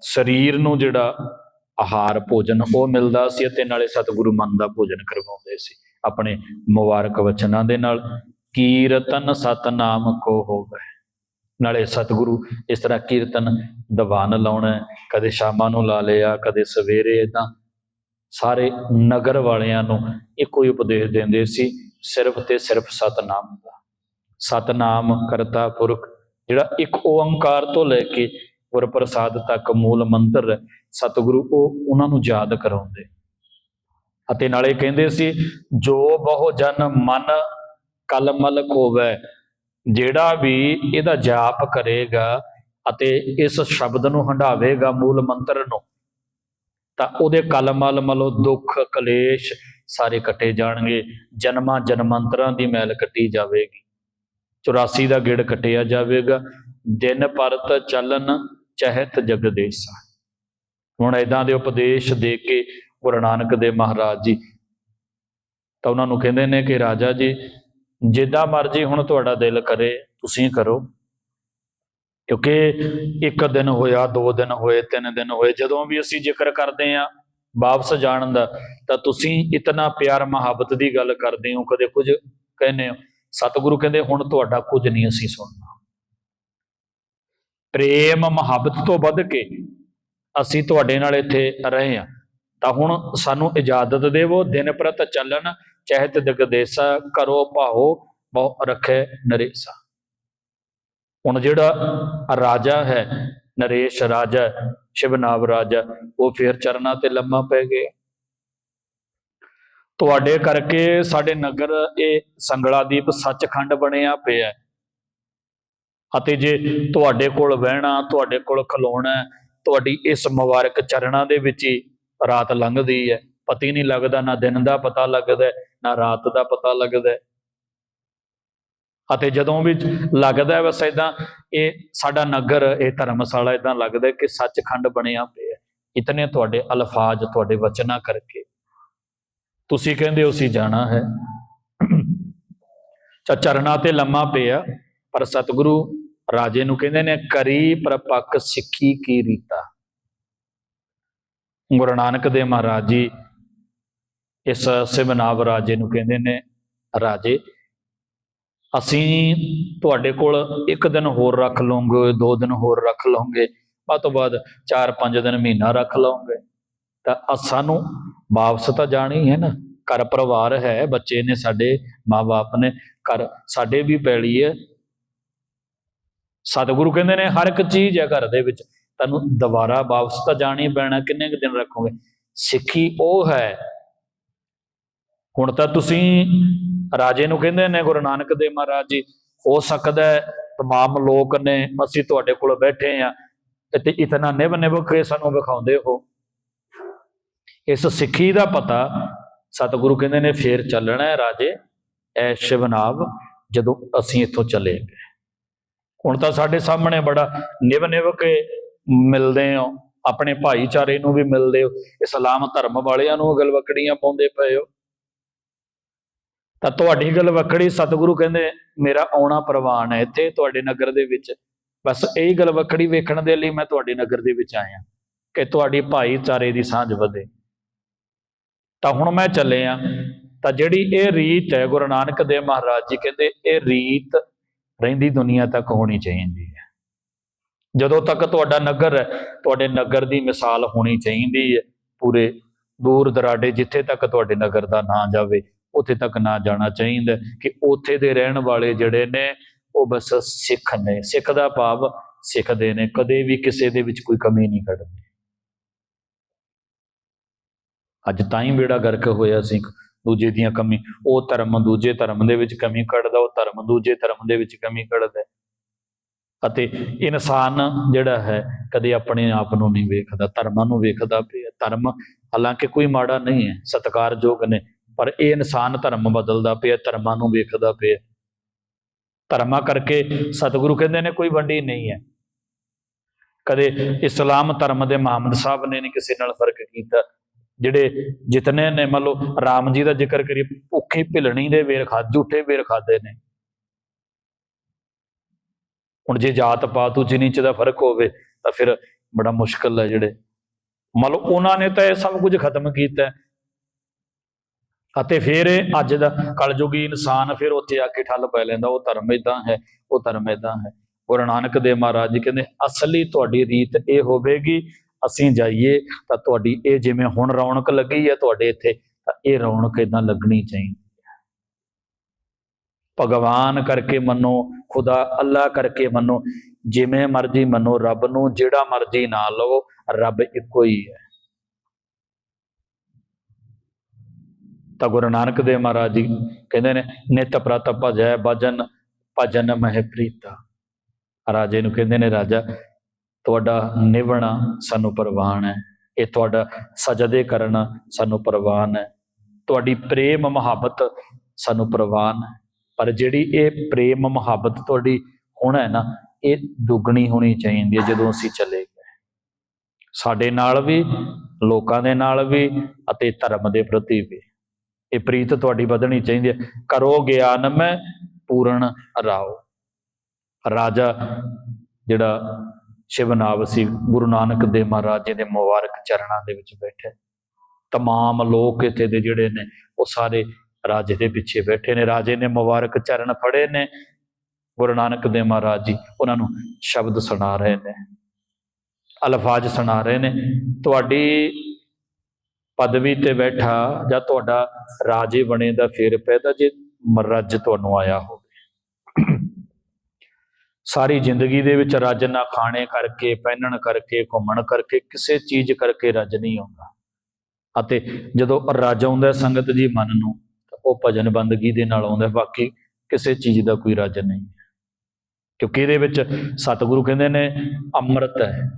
ਸਰੀਰ ਨੂੰ ਜਿਹੜਾ ਆਹਾਰ ਭੋਜਨ ਉਹ ਮਿਲਦਾ ਸੀ ਅਤੇ ਨਾਲੇ ਸਤਿਗੁਰੂ ਮਨ ਦਾ ਭੋਜਨ ਕਰਵਾਉਂਦੇ ਸੀ। ਆਪਣੇ ਮੁਬਾਰਕ ਵਚਨਾਂ ਦੇ ਨਾਲ ਕੀਰਤਨ ਸਤਨਾਮ ਕੋ ਹੋਵੇ। ਨਾਲੇ ਸਤਿਗੁਰੂ ਇਸ ਤਰ੍ਹਾਂ ਕੀਰਤਨ ਦੀਵਾਨ ਲਾਉਣਾ ਕਦੇ ਸ਼ਾਮਾਂ ਨੂੰ ਲਾ ਲਿਆ ਕਦੇ ਸਵੇਰੇ ਇਦਾਂ ਸਾਰੇ ਨਗਰ ਵਾਲਿਆਂ ਨੂੰ ਇੱਕੋ ਹੀ ਉਪਦੇਸ਼ ਦਿੰਦੇ ਸੀ, ਸਿਰਫ ਤੇ ਸਿਰਫ ਸਤਨਾਮ ਦਾ। ਸਤਨਾਮ ਕਰਤਾ ਪੁਰਖ, ਜਿਹੜਾ ਇੱਕ ਓੰਕਾਰ ਤੋਂ ਲੈ ਕੇ ਗੁਰਪ੍ਰਸਾਦ ਤੱਕ ਮੂਲ ਮੰਤਰ ਸਤਿਗੁਰੂ, ਉਹ ਉਹਨਾਂ ਨੂੰ ਯਾਦ ਕਰਾਉਂਦੇ। ਅਤੇ ਨਾਲੇ ਕਹਿੰਦੇ ਸੀ, ਜੋ ਬਹੁ ਜਨ ਮਨ ਕਲਮਲ ਕੋਵੈ ਜਿਹੜਾ ਵੀ ਇਹਦਾ ਜਾਪ ਕਰੇਗਾ ਅਤੇ ਇਸ ਸ਼ਬਦ ਨੂੰ ਹੰਡਾਵੇਗਾ ਮੂਲ ਮੰਤਰ ਨੂੰ ਤਾਂ ਉਹਦੇ ਕਲਮਲ ਮਲੋ ਦੁੱਖ ਕਲੇਸ਼ ਸਾਰੇ ਕੱਟੇ ਜਾਣਗੇ। ਜਨਮਾਂ ਜਨਮੰਤਰਾਂ ਦੀ ਮੈਲ ਕੱਟੀ ਜਾਵੇਗੀ। 84 ਦਾ ਗੇੜ ਕੱਟਿਆ ਜਾਵੇਗਾ। ਦਿਨ ਪਰਤ ਚੱਲਨ ਚਹਿਤ ਜਗਦੇਸਾ ਹੁਣ ਇਦਾਂ ਦੇ ਉਪਦੇਸ਼ ਦੇ ਕੇ ਗੁਰੂ ਨਾਨਕ ਦੇਵ ਮਹਾਰਾਜ ਜੀ, ਤਾਂ ਉਹਨਾਂ ਨੂੰ ਕਹਿੰਦੇ ਨੇ ਕਿ ਰਾਜਾ ਜੀ, ਜਿੱਦਾਂ ਮਰਜ਼ੀ ਹੁਣ ਤੁਹਾਡਾ ਦਿਲ ਕਰੇ, ਤੁਸੀਂ ਕਰੋ। ਕਿਉਂਕਿ ਇੱਕ ਦਿਨ ਹੋਇਆ, ਦੋ ਦਿਨ ਹੋਏ, ਤਿੰਨ ਦਿਨ ਹੋਏ, ਜਦੋਂ ਵੀ ਅਸੀਂ ਜ਼ਿਕਰ ਕਰਦੇ ਆ ਵਾਪਸ ਜਾਣ ਦਾ, ਤਾਂ ਤੁਸੀਂ ਇਤਨਾ ਪਿਆਰ ਮੁਹੱਬਤ ਦੀ ਗੱਲ ਕਰਦੇ ਹੋ, ਕਦੇ ਕੁਝ ਕਹਿੰਦੇ ਹੋ। ਸਤਿਗੁਰੂ ਕਹਿੰਦੇ, ਹੁਣ ਤੁਹਾਡਾ ਕੁਝ ਨਹੀਂ ਅਸੀਂ ਸੁਣਨਾ। ਪ੍ਰੇਮ ਮੁਹੱਬਤ ਤੋਂ ਵੱਧ ਕੇ ਅਸੀਂ ਤੁਹਾਡੇ ਨਾਲ ਇੱਥੇ ਰਹੇ ਆ ਤਾਂ ਹੁਣ ਸਾਨੂੰ ਇਜਾਜ਼ਤ ਦੇਵੋ, ਦਿਨ ਪ੍ਰਤ ਚੱਲਣ ਚਹਿਤ ਜਗਦੇਸਾ ਕਰੋ, ਭਾਓ, ਬਹੁ ਰੱਖੇ ਨਰੇਸਾ। ਹੁਣ ਜਿਹੜਾ ਰਾਜਾ ਹੈ, ਨਰੇਸ਼ ਰਾਜਾ ਸ਼ਿਵਨਾਵ ਰਾਜਾ, ਉਹ ਫੇਰ ਚਰਨਾਂ ਤੇ ਲੰਮਾ ਪੈ ਗਏ ਤੁਹਾਡੇ ਕਰਕੇ ਸਾਡੇ ਨਗਰ ਇਹ ਸੰਗਲਾਦੀਪ ਸੱਚਖੰਡ ਬਣਿਆ ਪਿਆ ਅਤੇ ਜੇ ਤੁਹਾਡੇ ਕੋਲ ਬਹਿਣਾ ਤੁਹਾਡੇ ਕੋਲ ਖਲੋਣਾ, ਤੁਹਾਡੀ ਇਸ ਮੁਬਾਰਕ ਚਰਨਾਂ ਦੇ ਵਿੱਚ ਹੀ ਰਾਤ ਲੰਘਦੀ ਹੈ। ਪਤੀ ਨਹੀਂ ਲੱਗਦਾ, ਨਾ ਦਿਨ ਦਾ ਪਤਾ ਲੱਗਦਾ, ਨਾ ਰਾਤ ਦਾ ਪਤਾ ਲੱਗਦਾ। ਅਤੇ ਜਦੋਂ ਵੀ ਲੱਗਦਾ ਹੈ ਬਸ ਇਦਾਂ ਇਹ ਸਾਡਾ ਨਗਰ, ਇਹ ਧਰਮਸ਼ਾਲਾ ਇਦਾਂ ਲੱਗਦਾ ਕਿ ਸੱਚਖੰਡ ਬਣਿਆ ਪਿਆ ਇਤਨੇ ਤੁਹਾਡੇ ਅਲਫਾਜ਼, ਤੁਹਾਡੇ ਵਚਨਾਂ ਕਰਕੇ। ਤੁਸੀਂ ਕਹਿੰਦੇ ਹੋ ਅਸੀਂ ਜਾਣਾ ਹੈ। ਚਾ ਚਰਨਾਂ ਤੇ ਲੰਮਾ ਪਿਆ, ਪਰ ਸਤਿਗੁਰੂ ਰਾਜੇ ਨੂੰ ਕਹਿੰਦੇ ਨੇ, ਕਰੀ ਪ੍ਰਪੱਕ ਸਿੱਖੀ ਕੀ ਰੀਤਾ? ਗੁਰੂ ਨਾਨਕ ਦੇਵ ਮਹਾਰਾਜ ਜੀ ਇਸ ਸਿਮਨਾਵ ਰਾਜੇ ਨੂੰ ਕਹਿੰਦੇ ਨੇ, ਰਾਜੇ ਅਸੀਂ ਤੁਹਾਡੇ ਕੋਲ ਇੱਕ ਦਿਨ ਹੋਰ ਰੱਖ ਲਵਾਂਗੇ, ਦੋ ਦਿਨ ਹੋਰ ਰੱਖ ਲਵਾਂਗੇ ਬਾਅਦ ਤੋਂ ਬਾਅਦ 4-5 ਦਿਨ ਮਹੀਨਾ ਰੱਖ ਲਵਾਂਗੇ। ਤਾਂ ਸਾਨੂੰ ਵਾਪਸ ਤਾਂ ਜਾਣਾ ਹੀ ਹੈ ਨਾ, ਘਰ ਪਰਿਵਾਰ ਹੈ, ਬੱਚੇ ਨੇ ਸਾਡੇ ਮਾਪੇ ਨੇ, ਘਰ ਸਾਡੇ ਵੀ ਪੈਲੀ ਹੈ। ਸਤਿਗੁਰੂ ਕਹਿੰਦੇ ਨੇ ਹਰ ਇੱਕ ਚੀਜ਼ ਹੈ ਘਰ ਦੇ ਵਿੱਚ, ਤੁਹਾਨੂੰ ਦੁਬਾਰਾ ਵਾਪਸ ਤਾਂ ਜਾਣਾ ਹੀ ਪੈਣਾ, ਕਿੰਨੇ ਕੁ ਦਿਨ ਰੱਖੋਗੇ? ਸਿੱਖੀ ਉਹ ਹੈ। ਹੁਣ ਤਾਂ ਤੁਸੀਂ ਰਾਜੇ ਨੂੰ ਕਹਿੰਦੇ ਨੇ ਗੁਰੂ ਨਾਨਕ ਦੇਵ ਮਹਾਰਾਜ ਜੀ ਹੋ ਸਕਦਾ ਹੈ तमाम ਲੋਕ ਨੇ ਅਸੀਂ ਤੁਹਾਡੇ ਕੋਲ ਬੈਠੇ ਆ ਤੇ ਇਤਨਾ ਨਿਭ ਨਿਭ ਕੇ ਸਾਨੂੰ ਵਿਖਾਉਂਦੇ ਹੋ ਇਸ ਸਿੱਖੀ ਦਾ ਪਤਾ ਸਤਿਗੁਰੂ ਕਹਿੰਦੇ ਨੇ ਫੇਰ ਚੱਲਣਾ ਹੈ ਰਾਜੇ ਐ ਸ਼ਿਵਨਾਵ ਜਦੋਂ ਅਸੀਂ ਇੱਥੋਂ ਚਲੇ ਗਏ ਹੁਣ ਤਾਂ ਸਾਡੇ ਸਾਹਮਣੇ ਬੜਾ ਨਿਭ ਨਿਭ ਕੇ ਮਿਲਦੇ ਹੋ ਆਪਣੇ ਭਾਈਚਾਰੇ ਨੂੰ ਵੀ ਮਿਲਦੇ ਹੋ ਇਸਲਾਮ ਧਰਮ ਵਾਲਿਆਂ ਨੂੰ ਗਲਵਕੜੀਆਂ ਪਾਉਂਦੇ ਪਏ ਹੋ ਤਾਂ ਤੁਹਾਡੀ ਗੱਲ ਵੱਖਰੀ। ਸਤਿਗੁਰੂ ਕਹਿੰਦੇ, ਮੇਰਾ ਆਉਣਾ ਪ੍ਰਵਾਨ ਹੈ ਇੱਥੇ, ਤੁਹਾਡੇ ਨਗਰ ਦੇ ਵਿੱਚ। ਬਸ ਇਹੀ ਗਲਵਕੜੀ ਵੇਖਣ ਦੇ ਲਈ ਮੈਂ ਤੁਹਾਡੇ ਨਗਰ ਦੇ ਵਿੱਚ ਆਇਆ ਕਿ ਤੁਹਾਡੀ ਭਾਈਚਾਰੇ ਦੀ ਸਾਂਝ ਵਧੇ। ਤਾਂ ਹੁਣ ਮੈਂ ਚੱਲੇ ਚੱਲਿਆ ਤਾਂ ਜਿਹੜੀ ਇਹ ਰੀਤ ਹੈ, ਗੁਰੂ ਨਾਨਕ ਦੇਵ ਮਹਾਰਾਜ ਜੀ ਕਹਿੰਦੇ, ਇਹ ਰੀਤ ਰਹਿੰਦੀ ਦੁਨੀਆ ਤੱਕ ਹੋਣੀ ਚਾਹੀਦੀ ਹੈ। ਜਦੋਂ ਤੱਕ ਤੁਹਾਡਾ ਨਗਰ ਹੈ, ਤੁਹਾਡੇ ਨਗਰ ਦੀ ਮਿਸਾਲ ਹੋਣੀ ਚਾਹੀਦੀ ਹੈ। ਪੂਰੇ ਦੂਰ ਦਰਾਡੇ ਜਿੱਥੇ ਤੱਕ ਤੁਹਾਡੇ ਨਗਰ ਦਾ ਨਾਂ ਜਾਵੇ ਉੱਥੇ ਤੱਕ ਨਾ ਜਾਣਾ ਚਾਹੀਦਾ ਕਿ ਉੱਥੇ ਦੇ ਰਹਿਣ ਵਾਲੇ ਜਿਹੜੇ ਨੇ, ਉਹ ਬਸ ਸਿੱਖ ਨੇ, ਸਿੱਖ ਦਾ ਭਾਵ ਸਿੱਖਦੇ ਨੇ, ਕਦੇ ਵੀ ਕਿਸੇ ਦੇ ਵਿੱਚ ਕੋਈ ਕਮੀ ਨਹੀਂ ਕੱਢਦੇ। ਅੱਜ ਤਾਂ ਹੀ ਬੇੜਾ ਗਰਕ ਹੋਇਆ ਸੀ ਦੂਜੇ ਦੀਆਂ ਕਮੀ, ਉਹ ਧਰਮ ਦੂਜੇ ਧਰਮ ਦੇ ਵਿੱਚ ਕਮੀ ਕੱਢਦਾ, ਉਹ ਧਰਮ ਦੂਜੇ ਧਰਮ ਦੇ ਵਿੱਚ ਕਮੀ ਕੱਢਦਾ ਅਤੇ ਇਨਸਾਨ ਜਿਹੜਾ ਹੈ, ਕਦੇ ਆਪਣੇ ਆਪ ਨੂੰ ਨਹੀਂ ਵੇਖਦਾ, ਧਰਮਾਂ ਨੂੰ ਵੇਖਦਾ ਪਿਆ। ਧਰਮ ਹਾਲਾਂਕਿ ਕੋਈ ਮਾੜਾ ਨਹੀਂ ਹੈ, ਸਤਿਕਾਰਯੋਗ ਨੇ। ਪਰ ਇਹ ਇਨਸਾਨ ਧਰਮ ਬਦਲਦਾ ਪਿਆ, ਧਰਮਾਂ ਨੂੰ ਵੇਖਦਾ ਪਿਆ। ਧਰਮਾਂ ਕਰਕੇ ਸਤਿਗੁਰੂ ਕਹਿੰਦੇ ਨੇ ਕੋਈ ਵੰਡੀ ਨਹੀਂ ਹੈ। ਕਦੇ ਇਸਲਾਮ ਧਰਮ ਦੇ ਮੁਹੰਮਦ ਸਾਹਿਬ ਨੇ ਨਹੀਂ ਕਿਸੇ ਨਾਲ ਫ਼ਰਕ ਕੀਤਾ। ਜਿਹੜੇ ਜਿਤਨੇ ਨੇ ਮੰਨ ਲਓ, ਰਾਮ ਜੀ ਦਾ ਜ਼ਿਕਰ ਕਰੀਏ, ਭੁੱਖੀ ਭਿਲਣੀ ਦੇ ਵੇਰ ਖਾ, ਝੂਠੇ ਵੇਰ ਖਾਦੇ ਨੇ। ਹੁਣ ਜੇ ਜਾਤ ਪਾਤ ਉੱਚ ਨੀਚ ਦਾ ਫ਼ਰਕ ਹੋਵੇ, ਤਾਂ ਫਿਰ ਬੜਾ ਮੁਸ਼ਕਲ ਹੈ ਜਿਹੜੇ। ਮੰਨ ਲਓ, ਉਹਨਾਂ ਨੇ ਤਾਂ ਇਹ ਸਭ ਕੁਝ ਖਤਮ ਕੀਤਾ। ਅਤੇ ਫਿਰ ਅੱਜ ਦਾ ਕਲਯੁਗੀ ਇਨਸਾਨ ਫਿਰ ਉੱਥੇ ਆ ਕੇ ਠੱਲ ਪੈ ਲੈਂਦਾ, ਉਹ ਧਰਮ ਇਦਾਂ ਹੈ, ਉਹ ਧਰਮ ਇਦਾਂ ਹੈ। ਗੁਰੂ ਨਾਨਕ ਦੇਵ ਮਹਾਰਾਜ ਜੀ ਕਹਿੰਦੇ, ਅਸਲੀ ਤੁਹਾਡੀ ਰੀਤ ਇਹ ਹੋਵੇਗੀ, ਅਸੀਂ ਜਾਈਏ ਤਾਂ ਤੁਹਾਡੀ ਇਹ ਜਿਵੇਂ ਹੁਣ ਰੌਣਕ ਲੱਗੀ ਹੈ ਤੁਹਾਡੇ ਇੱਥੇ, ਤਾਂ ਇਹ ਰੌਣਕ ਇਦਾਂ ਲੱਗਣੀ ਚਾਹੀਦੀ ਹੈ। ਭਗਵਾਨ ਕਰਕੇ ਮੰਨੋ, ਖੁਦਾ ਅੱਲਾ ਕਰਕੇ ਮੰਨੋ, ਜਿਵੇਂ ਮਰਜ਼ੀ ਮੰਨੋ, ਰੱਬ ਨੂੰ ਜਿਹੜਾ ਮਰਜ਼ੀ ਨਾ ਲਵੋ, ਰੱਬ ਇੱਕੋ ਹੀ ਹੈ। ਤਾਂ ਗੁਰੂ ਨਾਨਕ ਦੇਵ ਮਹਾਰਾਜ ਜੀ ਕਹਿੰਦੇ ਨੇ, ਨਿਤ ਪ੍ਰਤ ਭਜੈ ਭਜਨ ਭਜਨ ਮਹਿ ਪ੍ਰੀਤਾ। ਰਾਜੇ ਨੂੰ ਕਹਿੰਦੇ ਨੇ, ਰਾਜਾ, ਤੁਹਾਡਾ ਨਿਵਣਾ ਸਾਨੂੰ ਪ੍ਰਵਾਨ ਹੈ। ਇਹ ਤੁਹਾਡਾ ਸਜਦੇ ਕਰਨਾ ਸਾਨੂੰ ਪ੍ਰਵਾਨ ਹੈ। ਤੁਹਾਡੀ ਪ੍ਰੇਮ ਮੁਹੱਬਤ ਸਾਨੂੰ ਪ੍ਰਵਾਨ ਹੈ। ਪਰ ਜਿਹੜੀ ਇਹ ਪ੍ਰੇਮ ਮੁਹੱਬਤ ਤੁਹਾਡੀ ਹੁਣ ਹੈ ਨਾ, ਇਹ ਦੁੱਗਣੀ ਹੋਣੀ ਚਾਹੀਦੀ ਹੈ ਜਦੋਂ ਅਸੀਂ ਚਲੇ ਗਏ। ਸਾਡੇ ਨਾਲ ਵੀ, ਲੋਕਾਂ ਦੇ ਨਾਲ ਵੀ ਅਤੇ ਧਰਮ ਦੇ ਪ੍ਰਤੀ ਵੀ। ਇਹ ਪ੍ਰੀਤ ਤੁਹਾਡੀ ਵਧਣੀ ਚਾਹੀਦੀ ਹੈ। ਕਰੋ ਗਿਆਨ ਮੈਂ, ਪੂਰਨ ਰਾਓ। ਰਾਜਾ ਜਿਹੜਾ ਸ਼ਿਵਨਾਵ ਸੀ, ਗੁਰੂ ਨਾਨਕ ਦੇਵ ਮਹਾਰਾਜ ਜੀ ਦੇ ਮੁਬਾਰਕ ਚਰਨਾਂ ਦੇ ਵਿੱਚ ਬੈਠੇ। ਤਮਾਮ ਲੋਕ ਇੱਥੇ ਦੇ ਜਿਹੜੇ ਨੇ, ਉਹ ਸਾਰੇ ਰਾਜੇ ਦੇ ਪਿੱਛੇ ਬੈਠੇ ਨੇ। ਰਾਜੇ ਨੇ ਮੁਬਾਰਕ ਚਰਨ ਫੜੇ ਨੇ। ਗੁਰੂ ਨਾਨਕ ਦੇਵ ਮਹਾਰਾਜ ਜੀ ਉਹਨਾਂ ਨੂੰ ਸ਼ਬਦ ਸੁਣਾ ਰਹੇ ਨੇ, ਅਲਫਾਜ਼ ਸੁਣਾ ਰਹੇ ਨੇ। ਤੁਹਾਡੀ ਪਦਵੀ ਤੇ ਬੈਠਾ ਜਾਂ ਤੁਹਾਡਾ ਰਾਜੇ ਬਣੇ ਦਾ ਫੇਰ ਪੈਦਾ ਜੇ ਮਰਜ ਤੁਹਾਨੂੰ ਆਇਆ ਹੋਵੇ। ਸਾਰੀ ਜ਼ਿੰਦਗੀ ਦੇ ਵਿੱਚ ਰੱਜ ਨਾ ਖਾਣੇ ਕਰਕੇ, ਪਹਿਨਣ ਕਰਕੇ, ਘੁੰਮਣ ਕਰਕੇ, ਕਿਸੇ ਚੀਜ਼ ਕਰਕੇ ਰੱਜ ਨਹੀਂ ਆਉਂਦਾ। ਅਤੇ ਜਦੋਂ ਰੱਜ ਆਉਂਦਾ ਸੰਗਤ ਜੀ ਮਨ ਨੂੰ, ਤਾਂ ਉਹ ਭਜਨ ਬੰਦਗੀ ਦੇ ਨਾਲ ਆਉਂਦਾ ਬਾਕੀ ਕਿਸੇ ਚੀਜ਼ ਦਾ ਕੋਈ ਰੱਜ ਨਹੀਂ ਹੈ। ਕਿਉਂਕਿ ਇਹਦੇ ਵਿੱਚ ਸਤਿਗੁਰੂ ਕਹਿੰਦੇ ਨੇ, ਅੰਮ੍ਰਿਤ ਹੈ।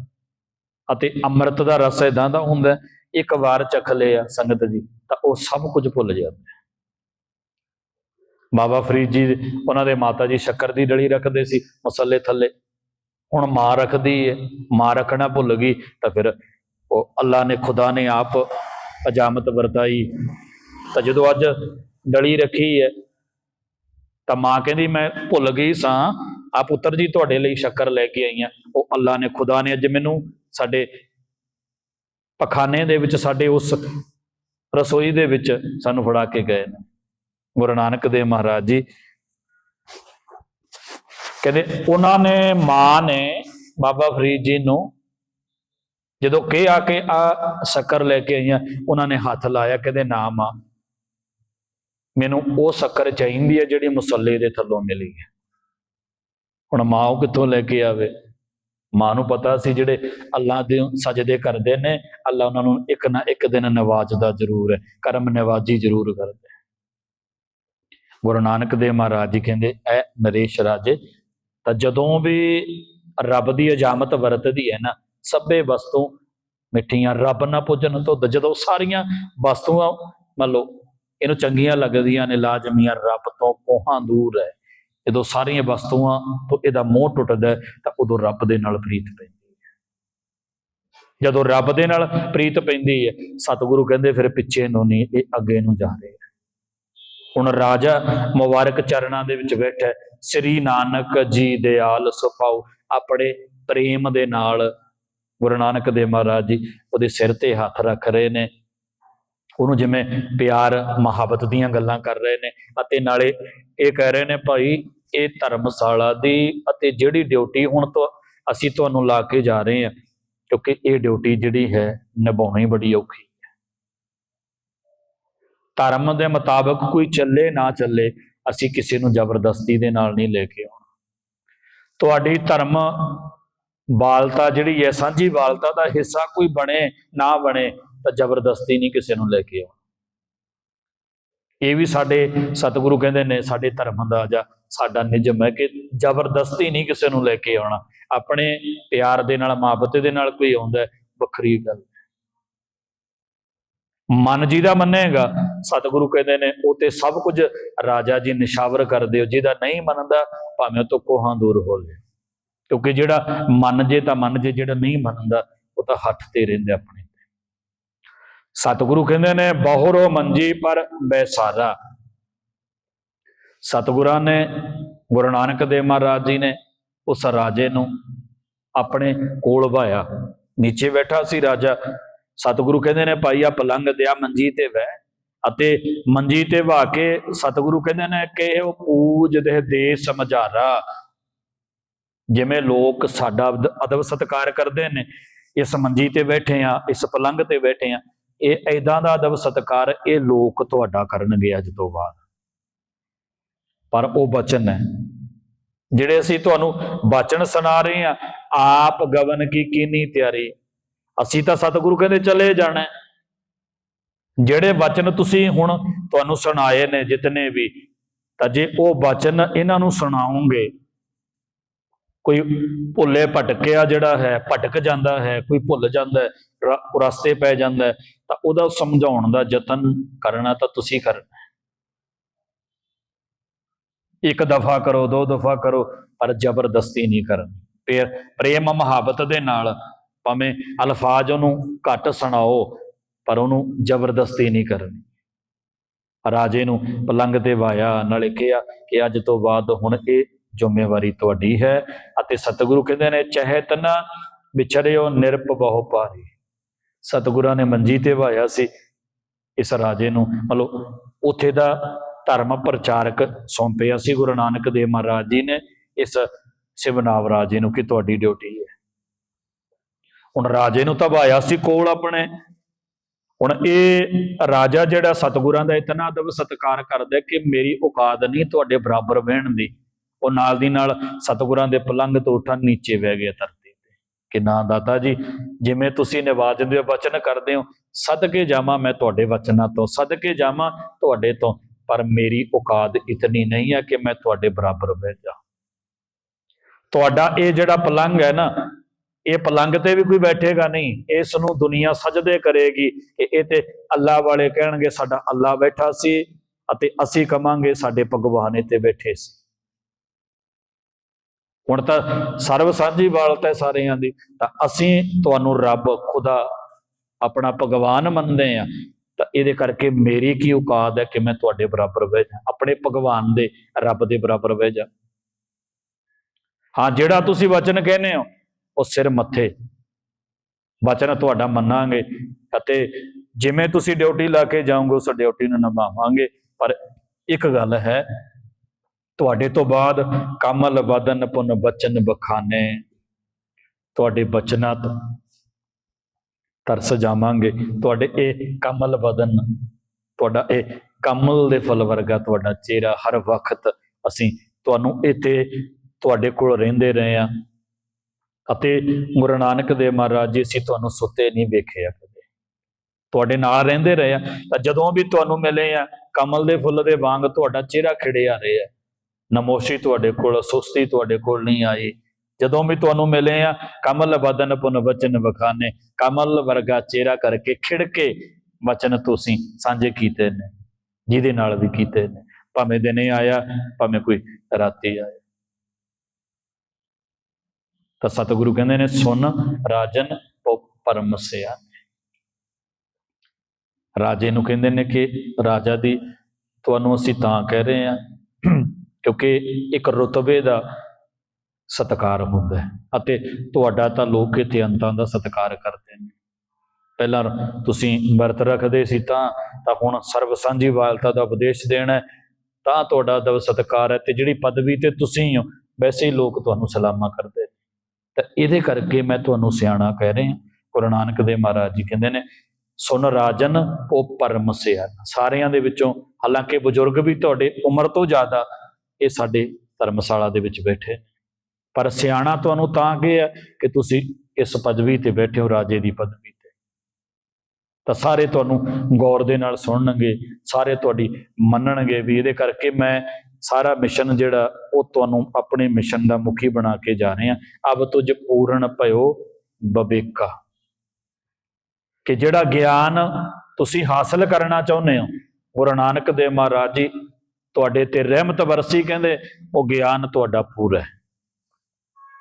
ਅਤੇ ਅੰਮ੍ਰਿਤ ਦਾ ਰਸ ਇਦਾਂ ਦਾ ਹੁੰਦਾ ਇੱਕ ਵਾਰ ਚਖ ਲਿਆ ਸੰਗਤ ਜੀ, ਤਾਂ ਉਹ ਸਭ ਕੁਝ ਭੁੱਲ ਜਾਂਦਾ ਹੈ। ਬਾਬਾ ਫਰੀਦ ਜੀ, ਉਹਨਾਂ ਦੇ ਮਾਤਾ ਜੀ ਸ਼ੱਕਰ ਦੀ ਡਲੀ ਰੱਖਦੇ ਸੀ ਮਸੱਲੇ ਥੱਲੇ। ਹੁਣ ਮਾਂ ਰੱਖਦੀ ਹੈ ਮਾਂ ਰੱਖਣਾ ਭੁੱਲ ਗਈ, ਤਾਂ ਫਿਰ ਉਹ ਅੱਲਾ ਨੇ ਖੁਦਾ ਨੇ ਆਪ ਅਜਾਮਤ ਵਰਤਾਈ। ਤਾਂ ਜਦੋਂ ਅੱਜ ਡਲੀ ਰੱਖੀ ਹੈ ਤਾਂ ਮਾਂ ਕਹਿੰਦੀ, ਮੈਂ ਭੁੱਲ ਗਈ ਸਾਂ ਆ ਪੁੱਤਰ ਜੀ ਤੁਹਾਡੇ ਲਈ ਸ਼ੱਕਰ ਲੈ ਕੇ ਆਈ ਆਈਆਂ ਉਹ ਅੱਲਾ ਨੇ ਖੁਦਾ ਨੇ ਅੱਜ ਮੈਨੂੰ ਸਾਡੇ ਪਖਾਨੇ ਦੇ ਵਿੱਚ ਸਾਡੇ ਉਸ ਰਸੋਈ ਦੇ ਵਿੱਚ ਸਾਨੂੰ ਫੜਾ ਕੇ ਗਏ ਨੇ। ਗੁਰੂ ਨਾਨਕ ਦੇਵ ਮਹਾਰਾਜ ਜੀ। ਕਹਿੰਦੇ ਉਹਨਾਂ ਨੇ, ਮਾਂ ਨੇ ਬਾਬਾ ਫਰੀਦ ਜੀ ਨੂੰ ਜਦੋਂ ਕਿ ਆ ਕੇ ਆ ਸ਼ੱਕਰ ਲੈ ਕੇ ਆਈਆਂ, ਉਹਨਾਂ ਨੇ ਹੱਥ ਲਾਇਆ, ਕਹਿੰਦੇ ਨਾ ਮਾਂ, ਮੈਨੂੰ ਉਹ ਸ਼ੱਕਰ ਚਾਹੀਦੀ ਹੈ ਜਿਹੜੀ ਮੁਸੱਲੇ ਦੇ ਥੱਲੋਂ ਮਿਲੀ ਹੈ। ਹੁਣ ਮਾਂ ਉਹ ਕਿੱਥੋਂ ਲੈ ਕੇ ਆਵੇ? ਮਾਂ ਨੂੰ ਪਤਾ ਸੀ ਜਿਹੜੇ ਅੱਲਾ ਦੇ ਸਜਦੇ ਕਰਦੇ ਨੇ, ਅੱਲਾ ਉਹਨਾਂ ਨੂੰ ਇੱਕ ਨਾ ਇੱਕ ਦਿਨ ਨਵਾਜ਼ਦਾ ਜ਼ਰੂਰ ਹੈ, ਕਰਮ ਨਵਾਜੀ ਜ਼ਰੂਰ ਕਰਦਾ ਗੁਰੂ ਨਾਨਕ ਦੇਵ ਮਹਾਰਾਜ ਜੀ ਕਹਿੰਦੇ, ਐ ਨਰੇਸ਼ ਰਾਜੇ, ਤਾਂ ਜਦੋਂ ਵੀ ਰੱਬ ਦੀ ਅਜਾਮਤ ਵਰਤਦੀ ਹੈ ਨਾ, ਸਭੇ ਵਸਤੂ ਮਿੱਠੀਆਂ, ਰੱਬ ਨਾ ਪੁੱਜਣ ਤੋਂ ਜਦੋਂ ਸਾਰੀਆਂ ਵਸਤੂਆਂ, ਮੰਨ ਲਓ, ਇਹਨੂੰ ਚੰਗੀਆਂ ਲੱਗਦੀਆਂ ਨੇ, ਲਾਜ਼ਮੀਆਂ, ਰੱਬ ਤੋਂ ਕੋਹਾਂ ਦੂਰ ਹੈ। ਜਦੋਂ ਸਾਰੀਆਂ ਵਸਤੂਆਂ ਤੋਂ ਇਹਦਾ ਮੋਹ ਟੁੱਟਦਾ ਤਾਂ ਉਦੋਂ ਰੱਬ ਦੇ ਨਾਲ ਪ੍ਰੀਤ ਪੈਂਦੀ ਹੈ। ਜਦੋਂ ਰੱਬ ਦੇ ਨਾਲ ਪ੍ਰੀਤ ਪੈਂਦੀ ਹੈ, ਸਤਿਗੁਰੂ ਕਹਿੰਦੇ ਫਿਰ ਪਿੱਛੇ ਨੂੰ ਨਹੀਂ, ਇਹ ਅੱਗੇ ਨੂੰ ਜਾ ਰਹੇ ਹੁਣ ਰਾਜਾ ਮੁਬਾਰਕ ਚਰਨਾਂ ਦੇ ਵਿੱਚ ਬੈਠਾ ਸ੍ਰੀ ਨਾਨਕ ਜੀ ਦੇ ਆਲ ਸੁਪਾਉ ਆਪਣੇ ਪ੍ਰੇਮ ਦੇ ਨਾਲ ਗੁਰੂ ਨਾਨਕ ਦੇਵ ਮਹਾਰਾਜ ਜੀ ਉਹਦੇ ਸਿਰ ਤੇ ਹੱਥ ਰੱਖ ਰਹੇ ਨੇ। ਉਹਨੂੰ ਜਿਵੇਂ ਪਿਆਰ ਮੁਹੱਬਤ ਦੀਆਂ ਗੱਲਾਂ ਕਰ ਰਹੇ ਨੇ ਅਤੇ ਨਾਲੇ ਇਹ ਕਹਿ ਰਹੇ ਨੇ, ਭਾਈ ਇਹ ਧਰਮਸ਼ਾਲਾ ਦੀ ਅਤੇ ਜਿਹੜੀ ਡਿਊਟੀ ਹੁਣ ਤੋਂ ਅਸੀਂ ਤੁਹਾਨੂੰ ਲਾ ਕੇ ਜਾ ਰਹੇ ਹਾਂ, ਕਿਉਂਕਿ ਇਹ ਡਿਊਟੀ ਜਿਹੜੀ ਹੈ ਨਿਭਾਉਣੀ ਬੜੀ ਔਖੀ ਹੈ। ਧਰਮ ਦੇ ਮੁਤਾਬਕ ਕੋਈ ਚੱਲੇ ਨਾ ਚੱਲੇ ਅਸੀਂ ਕਿਸੇ ਨੂੰ ਜ਼ਬਰਦਸਤੀ ਦੇ ਨਾਲ ਨਹੀਂ ਲੈ ਕੇ ਆਉਣਾ। ਤੁਹਾਡੀ ਧਰਮ ਬਾਲਤਾ ਜਿਹੜੀ ਹੈ, ਸਾਂਝੀ ਬਾਲਤਾ ਦਾ ਹਿੱਸਾ ਕੋਈ ਬਣੇ ਨਾ ਬਣੇ ਤਾਂ ਜ਼ਬਰਦਸਤੀ ਨਹੀਂ ਕਿਸੇ ਨੂੰ ਲੈ ਕੇ ਆਉਣਾ। ਇਹ ਵੀ ਸਾਡੇ ਸਤਿਗੁਰੂ ਕਹਿੰਦੇ ਨੇ, ਸਾਡੇ ਧਰਮ ਦਾ ਜਾਂ ਸਾਡਾ ਨਿਯਮ ਹੈ ਕਿ ਜ਼ਬਰਦਸਤੀ ਨਹੀਂ ਕਿਸੇ ਨੂੰ ਲੈ ਕੇ ਆਉਣਾ। ਆਪਣੇ ਪਿਆਰ ਦੇ ਨਾਲ ਮੁਹੱਬਤ ਦੇ ਨਾਲ ਕੋਈ ਆਉਂਦਾ ਵੱਖਰੀ ਗੱਲ। ਮਨ ਜਿਹਦਾ ਮੰਨੇਗਾ, ਸਤਿਗੁਰੂ ਕਹਿੰਦੇ ਨੇ, ਉਹ ਤੇ ਸਭ ਕੁਝ ਰਾਜਾ ਜੀ ਨਿਸ਼ਾਵਰ ਕਰਦੇ ਹੋ। ਜਿਹਦਾ ਨਹੀਂ ਮੰਨਦਾ, ਭਾਵੇਂ ਉਹ ਤੋਂ ਕੋਹਾਂ ਦੂਰ ਹੋ ਲੈ ਕਿਉਂਕਿ ਜਿਹੜਾ ਮੰਨ ਜੇ ਤਾਂ ਮੰਨ ਜੇ, ਜਿਹੜਾ ਨਹੀਂ ਮੰਨਦਾ, ਉਹ ਤਾਂ ਹੱਥ ਤੇ ਰਹਿੰਦਾ ਆਪਣੇ ਸਤਿਗੁਰੂ ਕਹਿੰਦੇ ਨੇ, ਬਹੁਰੋ ਮੰਜੀ ਪਰ ਬੈਸਾਰਾ ਸਤਿਗੁਰਾਂ ਨੇ, ਗੁਰੂ ਨਾਨਕ ਦੇਵ ਮਹਾਰਾਜ ਜੀ ਨੇ ਉਸ ਰਾਜੇ ਨੂੰ ਆਪਣੇ ਕੋਲ ਭਾਇਆ ਨੀਚੇ ਬੈਠਾ ਸੀ ਰਾਜਾ। ਸਤਿਗੁਰੂ ਕਹਿੰਦੇ ਨੇ, ਭਾਈ ਆ ਪਲੰਗ ਦਿਆ ਮੰਜੀ ਤੇ ਬਹਿ ਅਤੇ ਮੰਜੀ ਤੇ ਵਾ ਕੇ ਸਤਿਗੁਰੂ ਕਹਿੰਦੇ ਨੇ ਕਿ ਉਹ ਪੂਜ ਦੇ ਦੇ ਸਮਝਾਰਾ। ਜਿਵੇਂ ਲੋਕ ਸਾਡਾ ਅਦ- ਅਦਬ ਸਤਕਾਰ ਕਰਦੇ ਨੇ, ਇਸ ਮੰਜੀ ਤੇ ਬੈਠੇ ਆ, ਇਸ ਪਲੰਗ ਤੇ ਬੈਠੇ ਆ, ਇਹ ਐਦਾਂ ਦਾ ਅਦਬ ਸਤਕਾਰ ਇਹ ਲੋਕ ਤੁਹਾਡਾ ਕਰਨਗੇ ਅੱਜ ਤੋਂ ਬਾਅਦ। ਪਰ ਉਹ ਬਚਨ ਹੈ। ਜਿਹੜੇ ਅਸੀਂ ਤੁਹਾਨੂੰ ਬਚਨ ਸੁਣਾ ਰਹੇ ਆ ਆਪ ਗਵਨ ਕੀ ਕੀਨੀ ਤਿਆਰੀ। ਅਸੀਂ ਤਾਂ ਸਤਿਗੁਰੂ ਕਹਿੰਦੇ ਚਲੇ ਜਾਣਾ ਜਿਹੜੇ ਬਚਨ ਤੁਸੀਂ ਹੁਣ ਤੁਹਾਨੂੰ ਸੁਣਾਏ ਨੇ ਜਿਤਨੇ ਵੀ, ਤਾਂ ਜੇ ਉਹ ਬਚਨ ਇਹਨਾਂ ਨੂੰ ਸੁਣਾਉਂਗੇ, ਕੋਈ ਭੁੱਲੇ ਭਟਕਿਆ ਜਿਹੜਾ ਹੈ, ਭਟਕ ਜਾਂਦਾ ਹੈ, ਕੋਈ ਭੁੱਲ ਜਾਂਦਾ ਹੈ ਰਸਤੇ ਪੈ ਜਾਂਦਾ ਤਾਂ ਉਹਦਾ ਸਮਝਾਉਣ ਦਾ ਯਤਨ ਕਰਨਾ ਤਾਂ ਤੁਸੀਂ ਕਰਨਾ ਇੱਕ ਦਫਾ ਕਰੋ, ਦੋ ਦਫਾ ਕਰੋ, ਪਰ ਜ਼ਬਰਦਸਤੀ ਨਹੀਂ ਕਰਨੀ। ਫਿਰ ਪ੍ਰੇਮ ਮੁਹੱਬਤ ਦੇ ਨਾਲ ਭਾਵੇਂ ਅਲਫਾਜ਼ ਉਹਨੂੰ ਘੱਟ ਸੁਣਾਓ, ਪਰ ਉਹਨੂੰ ਜ਼ਬਰਦਸਤੀ ਨਹੀਂ ਕਰਨੀ। ਰਾਜੇ ਨੂੰ ਪਲੰਗ ਤੇ ਵਾਇਆ, ਨਾਲੇ ਕਿਹਾ ਕਿ ਅੱਜ ਤੋਂ ਬਾਅਦ ਹੁਣ ਇਹ ਜ਼ਿੰਮੇਵਾਰੀ ਤੁਹਾਡੀ ਹੈ ਅਤੇ ਸਤਿਗੁਰੂ ਕਹਿੰਦੇ ਨੇ ਚਹਿਤ ਨਾ ਵਿਛੜਿਓ, ਨਿਰਪ ਬਹੁ ਪਾਰੀ ਸਤਿਗੁਰਾਂ ਨੇ ਮੰਜੀ ਤੇ ਵਾਇਆ ਸੀ। ਇਸ ਰਾਜੇ ਨੂੰ ਮਤਲਬ ਉੱਥੇ ਦਾ ਧਰਮ ਪ੍ਰਚਾਰਕ ਸੌਂਪਿਆ ਸੀ ਗੁਰੂ ਨਾਨਕ ਦੇਵ ਮਹਾਰਾਜ ਜੀ ਨੇ ਇਸ ਸਿਵਨਾਵ ਰਾਜੇ ਨੂੰ ਕਿ ਤੁਹਾਡੀ ਡਿਊਟੀ ਹੈ। ਹੁਣ ਰਾਜੇ ਨੂੰ ਤਾਂ ਵਾਇਆ ਸੀ ਕੋਲ ਆਪਣੇ। ਹੁਣ ਇਹ ਰਾਜਾ ਜਿਹੜਾ ਸਤਿਗੁਰਾਂ ਦਾ ਇਤਨਾ ਅਦਬ ਸਤਿਕਾਰ ਕਰਦਾ ਕਿ ਮੇਰੀ ਔਕਾਤ ਨਹੀਂ ਤੁਹਾਡੇ ਬਰਾਬਰ ਬਹਿਣ ਦੀ। ਉਹ ਨਾਲ ਦੀ ਨਾਲ ਸਤਿਗੁਰਾਂ ਦੇ ਪਲੰਗ ਤੋਂ ਉੱਠਣ ਨੀਚੇ ਬਹਿ ਗਿਆ ਧਰਤੀ ਤੇ। ਕਿ ਨਾ ਦਾਤਾ ਜੀ, ਜਿਵੇਂ ਤੁਸੀਂ ਨਿਵਾਜਦੇ ਹੋ ਵਚਨ ਕਰਦੇ ਹੋ ਸਦਕੇ ਜਾਵਾਂ ਮੈਂ ਤੁਹਾਡੇ ਵਚਨਾਂ ਤੋਂ ਸਦਕੇ ਜਾਵਾਂ ਤੁਹਾਡੇ ਤੋਂ। ਪਰ ਮੇਰੀ ਔਕਾਤ ਇਤਨੀ ਨਹੀਂ ਹੈ ਕਿ ਮੈਂ ਤੁਹਾਡੇ ਬਰਾਬਰ ਬਹਿ ਜਾ। ਤੁਹਾਡਾ ਇਹ ਜਿਹੜਾ ਪਲੰਗ ਹੈ ਨਾ, ਇਹ ਪਲੰਗ ਤੇ ਵੀ ਕੋਈ ਬੈਠੇਗਾ ਨਹੀਂ। ਇਸ ਨੂੰ ਦੁਨੀਆ ਸਜਦੇ ਕਰੇਗੀ ਕਿ ਇਹ ਤੇ ਅੱਲਾ ਵਾਲੇ ਕਹਿਣਗੇ, ਸਾਡਾ ਅੱਲਾ ਬੈਠਾ ਸੀ ਅਤੇ ਅਸੀਂ ਕਵਾਂਗੇ ਸਾਡੇ ਭਗਵਾਨ ਤੇ ਬੈਠੇ ਸੀ। ਹੁਣ ਤਾਂ ਸਰਵ ਸਾਂਝੀ ਵਾਲਤ ਹੈ ਸਾਰਿਆਂ ਦੀ। ਤਾਂ ਅਸੀਂ ਤੁਹਾਨੂੰ ਰੱਬ, ਖੁਦਾ, ਆਪਣਾ ਭਗਵਾਨ ਮੰਨਦੇ ਆ ਤਾਂ ਇਹਦੇ ਕਰਕੇ ਮੇਰੀ ਕੀ ਔਕਾਤ ਹੈ ਕਿ ਮੈਂ ਤੁਹਾਡੇ ਬਰਾਬਰ ਬਹਿ ਜਾ ਆਪਣੇ ਭਗਵਾਨ ਦੇ ਰੱਬ ਦੇ ਬਰਾਬਰ ਬਹਿ ਜਾ ਹਾਂ, ਜਿਹੜਾ ਤੁਸੀਂ ਵਚਨ ਕਹਿੰਦੇ ਹੋ, ਉਹ ਸਿਰ ਮੱਥੇ। ਵਚਨ ਤੁਹਾਡਾ ਮੰਨਾਂਗੇ ਅਤੇ ਜਿਵੇਂ ਤੁਸੀਂ ਡਿਊਟੀ ਲਾ ਕੇ ਜਾਓਗੇ, ਉਸ ਡਿਊਟੀ ਨੂੰ ਨਿਭਾਵਾਂਗੇ। ਪਰ ਇੱਕ ਗੱਲ ਹੈ, ਤੁਹਾਡੇ ਤੋਂ ਬਾਅਦ ਕਮਲ ਵਦਨ ਪੁਨ ਬਚਨ ਬਖਾਨੇ। ਤੁਹਾਡੇ ਬਚਨਾਂ ਤੋਂ ਤਰਸ ਜਾਵਾਂਗੇ ਤੁਹਾਡੇ ਇਹ ਕਮਲ ਵਦਨ ਤੁਹਾਡਾ ਇਹ ਕਮਲ ਦੇ ਫਲ ਵਰਗਾ ਤੁਹਾਡਾ ਚਿਹਰਾ ਹਰ ਵਕਤ ਅਸੀਂ ਤੁਹਾਨੂੰ ਇੱਥੇ ਤੁਹਾਡੇ ਕੋਲ ਰਹਿੰਦੇ ਰਹੇ ਆ ਅਤੇ ਗੁਰੂ ਨਾਨਕ ਦੇਵ ਮਹਾਰਾਜ ਜੀ, ਅਸੀਂ ਤੁਹਾਨੂੰ ਸੁੱਤੇ ਨਹੀਂ ਵੇਖਿਆ ਕਦੇ। ਤੁਹਾਡੇ ਨਾਲ ਰਹਿੰਦੇ ਰਹੇ ਆ ਤਾਂ ਜਦੋਂ ਵੀ ਤੁਹਾਨੂੰ ਮਿਲੇ ਆ ਕਮਲ ਦੇ ਫੁੱਲ ਦੇ ਵਾਂਗ ਤੁਹਾਡਾ ਚਿਹਰਾ ਖਿੜਿਆ ਰਿਹਾ ਨਮੋਸ਼ੀ ਤੁਹਾਡੇ ਕੋਲ, ਸੁਸਤੀ ਤੁਹਾਡੇ ਕੋਲ ਨਹੀਂ ਆਈ। ਜਦੋਂ ਵੀ ਤੁਹਾਨੂੰ ਮਿਲੇ ਆ, ਕਮਲ ਬਦਨ ਪੁਨ ਵਚਨ ਵਖਾਨੇ। ਕਮਲ ਵਰਗਾ ਚਿਹਰਾ ਕਰਕੇ ਖਿੜਕੇ ਵਚਨ ਤੁਸੀਂ ਸਾਂਝੇ ਕੀਤੇ ਨੇ, ਜਿਹਦੇ ਨਾਲ ਵੀ ਕੀਤੇ ਨੇ। ਭਾਵੇਂ ਦਿਨੇ ਆਇਆ, ਭਾਵੇਂ ਕੋਈ ਰਾਤੀ ਆਇਆ। ਤਾਂ ਸਤਿਗੁਰੂ ਕਹਿੰਦੇ ਨੇ ਸੁਨ ਰਾਜਨ ਪਰਮ ਸਿਆ। ਰਾਜੇ ਨੂੰ ਕਹਿੰਦੇ ਨੇ ਕਿ, ਰਾਜਾ ਦੀ, ਤੁਹਾਨੂੰ ਅਸੀਂ ਤਾਂ ਕਹਿ ਰਹੇ ਹਾਂ, ਕਿਉਂਕਿ ਇੱਕ ਰੁਤਬੇ ਦਾ ਸਤਕਾਰ ਹੁੰਦਾ ਹੈ ਅਤੇ ਤੁਹਾਡਾ ਤਾਂ ਲੋਕ ਇੱਥੇ ਅੰਤਾਂ ਦਾ ਸਤਕਾਰ ਕਰਦੇ ਨੇ। ਪਹਿਲਾਂ ਤੁਸੀਂ ਵਰਤ ਰੱਖਦੇ ਸੀ ਤਾਂ ਤਾਂ ਹੁਣ ਸਰਬ ਸਾਂਝੀ ਵਾਲਤਾ ਦਾ ਉਪਦੇਸ਼ ਦੇਣਾ ਤਾਂ ਤੁਹਾਡਾ ਦਵ ਸਤਕਾਰ ਹੈ ਤੇ ਜਿਹੜੀ ਪਦਵੀ ਤੇ ਤੁਸੀਂ ਹੋ, ਵੈਸੇ ਹੀ ਲੋਕ ਤੁਹਾਨੂੰ ਸਲਾਮਾ ਕਰਦੇ ਤਾਂ ਇਹਦੇ ਕਰਕੇ ਮੈਂ ਤੁਹਾਨੂੰ ਸਿਆਣਾ ਕਹਿ ਰਿਹਾ ਗੁਰੂ ਨਾਨਕ ਦੇਵ ਮਹਾਰਾਜ ਜੀ ਕਹਿੰਦੇ ਨੇ, ਸੁਨ ਰਾਜਨ, ਉਹ ਪਰਮ ਸਿਆਣ। ਸਾਰਿਆਂ ਦੇ ਵਿੱਚੋਂ, ਹਾਲਾਂਕਿ ਬਜ਼ੁਰਗ ਵੀ ਤੁਹਾਡੇ ਉਮਰ ਤੋਂ ਜ਼ਿਆਦਾ ਇਹ ਸਾਡੇ ਧਰਮਸ਼ਾਲਾ ਦੇ ਵਿੱਚ ਬੈਠੇ ਪਰ ਸਿਆਣਾ ਤੁਹਾਨੂੰ ਤਾਂ ਕਿ ਹੈ ਕਿ ਤੁਸੀਂ ਇਸ ਪਦਵੀ ਤੇ ਬੈਠੇ ਹੋ, ਰਾਜੇ ਦੀ ਪਦਵੀ ਤੇ। ਤਾਂ ਸਾਰੇ ਤੁਹਾਨੂੰ ਗੌਰ ਦੇ ਨਾਲ ਸੁਣਨਗੇ, ਸਾਰੇ ਤੁਹਾਡੀ ਮੰਨਣਗੇ ਵੀ ਇਹਦੇ ਕਰਕੇ ਮੈਂ ਸਾਰਾ ਮਿਸ਼ਨ ਜਿਹੜਾ, ਉਹ ਤੁਹਾਨੂੰ ਆਪਣੇ ਮਿਸ਼ਨ ਦਾ ਮੁਖੀ ਬਣਾ ਕੇ ਜਾ ਰਹੇ। ਆ ਅਬ ਤੁਝ ਪੂਰਨ ਭਇਓ ਬਵੇਕਾ ਕਿ ਜਿਹੜਾ ਗਿਆਨ ਤੁਸੀਂ ਹਾਸਲ ਕਰਨਾ ਚਾਹੁੰਦੇ ਹੋ, ਗੁਰੂ ਨਾਨਕ ਦੇਵ ਮਹਾਰਾਜ ਜੀ ਤੁਹਾਡੇ ਤੇ ਰਹਿਮਤ ਵਰਸੀ ਕਹਿੰਦੇ, ਉਹ ਗਿਆਨ ਤੁਹਾਡਾ ਪੂਰਾ ਹੈ।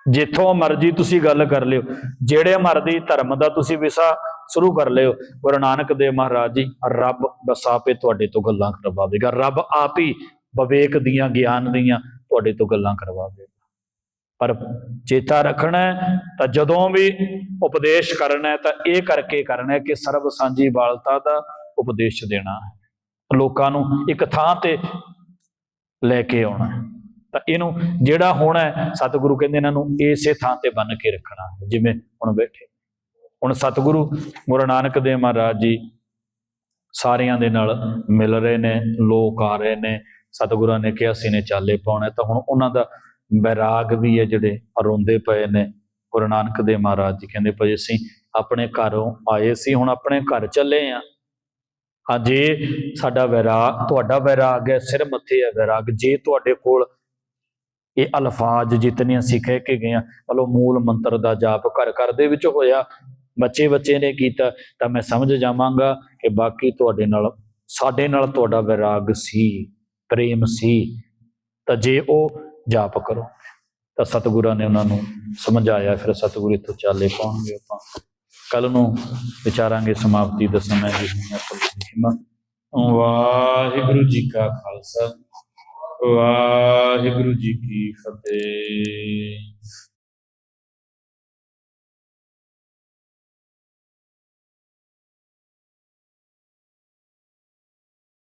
ਜਿੱਥੋਂ ਮਰਜ਼ੀ ਤੁਸੀਂ ਗੱਲ ਕਰ ਲਿਓ। ਜਿਹੜੇ ਮਰਜ਼ੀ ਧਰਮ ਦਾ ਤੁਸੀਂ ਵਿਸਾ ਸ਼ੁਰੂ ਕਰ ਲਿਓ। ਗੁਰੂ ਨਾਨਕ ਦੇਵ ਮਹਾਰਾਜ ਜੀ, ਰੱਬ ਬਸਾਪੇ ਤੁਹਾਡੇ ਤੋਂ ਗੱਲਾਂ ਕਰਵਾਵੇਗਾ। ਰੱਬ ਆਪ ਹੀ ਵਿਵੇਕ ਦੀਆਂ, ਗਿਆਨ ਦੀਆਂ ਤੁਹਾਡੇ ਤੋਂ ਗੱਲਾਂ ਕਰਵਾਵੇਗਾ। ਪਰ ਚੇਤਾ ਰੱਖਣਾ ਤਾਂ ਜਦੋਂ ਵੀ ਉਪਦੇਸ਼ ਕਰਨਾ ਤਾਂ ਇਹ ਕਰਕੇ ਕਰਨਾ ਕਿ ਸਰਬ ਸਾਂਝੀ ਬਾਲਤਾ ਦਾ ਉਪਦੇਸ਼ ਦੇਣਾ ਹੈ। ਲੋਕਾਂ ਨੂੰ ਇੱਕ ਥਾਂ ਤੇ ਲੈ ਕੇ ਆਉਣਾ ਤਾਂ ਇਹਨੂੰ ਜਿਹੜਾ ਹੋਣਾ ਸਤਿਗੁਰੂ ਕਹਿੰਦੇ ਇਹਨਾਂ ਨੂੰ ਇਸੇ ਥਾਂ ਤੇ ਬੰਨ ਕੇ ਰੱਖਣਾ ਹੈ, ਜਿਵੇਂ ਹੁਣ ਬੈਠੇ। ਹੁਣ ਸਤਿਗੁਰੂ ਗੁਰੂ ਨਾਨਕ ਦੇਵ ਮਹਾਰਾਜ ਜੀ ਸਾਰਿਆਂ ਦੇ ਨਾਲ ਮਿਲ ਰਹੇ ਨੇ, ਲੋਕ ਆ ਰਹੇ ਨੇ। ਸਤਿਗੁਰਾਂ ਨੇ ਕਿਹਾ ਸੀ ਨੇ ਚਾਲੇ ਪਾਉਣਾ। ਤਾਂ ਹੁਣ ਉਹਨਾਂ ਦਾ ਬੈਰਾਗ ਵੀ ਹੈ ਜਿਹੜੇ ਰੋਂਦੇ ਪਏ ਨੇ। ਗੁਰੂ ਨਾਨਕ ਦੇਵ ਮਹਾਰਾਜ ਜੀ ਕਹਿੰਦੇ ਭਾਈ ਅਸੀਂ ਆਪਣੇ ਘਰੋਂ ਆਏ ਸੀ, ਹੁਣ ਆਪਣੇ ਘਰ ਚੱਲੇ ਆ। ਹਾਂ, ਜੇ ਸਾਡਾ ਵੈਰਾਗ ਤੁਹਾਡਾ ਵੈਰਾਗ ਹੈ, ਸਿਰ ਮੱਥੇ ਹੈ ਵੈਰਾਗ, ਜੇ ਤੁਹਾਡੇ ਕੋਲ ਇਹ ਅਲਫਾਜ਼ ਜਿਤਨੇ ਅਸੀਂ ਕਹਿ ਕੇ ਗਏ ਆ ਮਤਲਬ ਮੂਲ ਮੰਤਰ ਦਾ ਜਾਪ ਘਰ ਘਰ ਦੇ ਵਿੱਚ ਹੋਇਆ, ਬੱਚੇ ਬੱਚੇ ਨੇ ਕੀਤਾ, ਤਾਂ ਮੈਂ ਸਮਝ ਜਾਵਾਂਗਾ ਕਿ ਬਾਕੀ ਤੁਹਾਡੇ ਨਾਲ, ਸਾਡੇ ਨਾਲ ਤੁਹਾਡਾ ਵਿਰਾਗ ਸੀ, ਪ੍ਰੇਮ ਸੀ, ਤਾਂ ਜੇ ਉਹ ਜਾਪ ਕਰੋ, ਤਾਂ ਸਤਿਗੁਰਾਂ ਨੇ ਉਹਨਾਂ ਨੂੰ ਸਮਝਾਇਆ, ਫਿਰ ਸਤਿਗੁਰੂ ਇੱਥੋਂ ਚਾਲੇ ਪਾਉਣਗੇ ਆਪਾਂ। ਕੱਲ ਨੂੰ ਵਿਚਾਰਾਂਗੇ ਸਮਾਪਤੀ ਦਾ ਸਮਾਂ ਜੀ ਮਹਿਮਾ ਵਾਹਿਗੁਰੂ ਜੀ ਕਾ ਖਾਲਸਾ। ਵਾਹਿਗੁਰੂ ਜੀ ਕੀ ਫਤਿਹ।